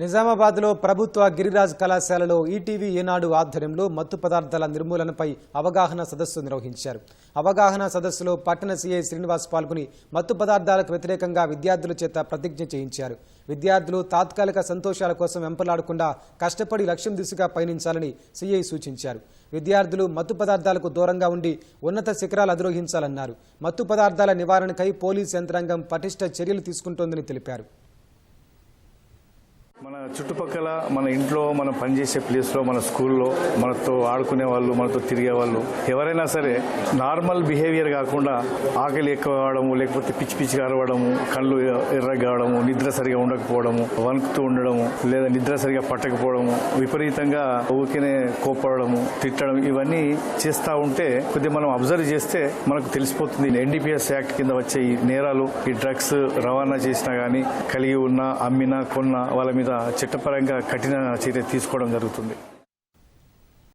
నిజామాబాద్లో ప్రభుత్వ గిరిరాజ్ కళాశాలలో ఈటీవీ ఈనాడు ఆధ్వర్యంలో మత్తు పదార్థాల నిర్మూలనపై అవగాహన సదస్సు నిర్వహించారు. అవగాహన సదస్సులో పట్టణ సీఐ శ్రీనివాస్ పాల్గొని మత్తు పదార్థాలకు వ్యతిరేకంగా విద్యార్థుల చేత ప్రతిజ్ఞ చేయించారు. విద్యార్థులు తాత్కాలిక సంతోషాల కోసం వెంపలాడకుండా కష్టపడి లక్ష్యం దిశగా పయనించాలని సీఐ సూచించారు. విద్యార్థులు మత్తు పదార్థాలకు దూరంగా ఉండి ఉన్నత శిఖరాలు అధిరోహించాలన్నారు. మత్తు పదార్థాల నివారణకై పోలీస్ యంత్రాంగం పటిష్ట చర్యలు తీసుకుంటోందని తెలిపారు. మన చుట్టుపక్కల మన ఇంట్లో మనం పనిచేసే ప్లేస్లో మన స్కూల్లో మనతో ఆడుకునే వాళ్ళు మనతో తిరిగే వాళ్ళు ఎవరైనా సరే నార్మల్ బిహేవియర్ కాకుండా ఆకలి ఎక్కువ కావడము లేకపోతే పిచ్చి పిచ్చిగా అరవడము కళ్ళు ఎర్ర కావడము నిద్ర సరిగా ఉండకపోవడము వణుకుతూ ఉండడము లేదా నిద్ర సరిగా పట్టకపోవడము విపరీతంగా ఊరికేనే కోపడము తిట్టడం ఇవన్నీ చేస్తూ ఉంటే కొద్దిగా మనం అబ్జర్వ్ చేస్తే మనకు తెలిసిపోతుంది. ఎన్డీపీఎస్ యాక్ట్ కింద వచ్చే ఈ నేరాలు ఈ డ్రగ్స్ రవాణా చేసినా కానీ కలిగి ఉన్న అమ్మినా కొన్న వాళ్ళ మీద చట్టపరంగా కఠిన చర్య తీసుకోవడం జరుగుతుంది.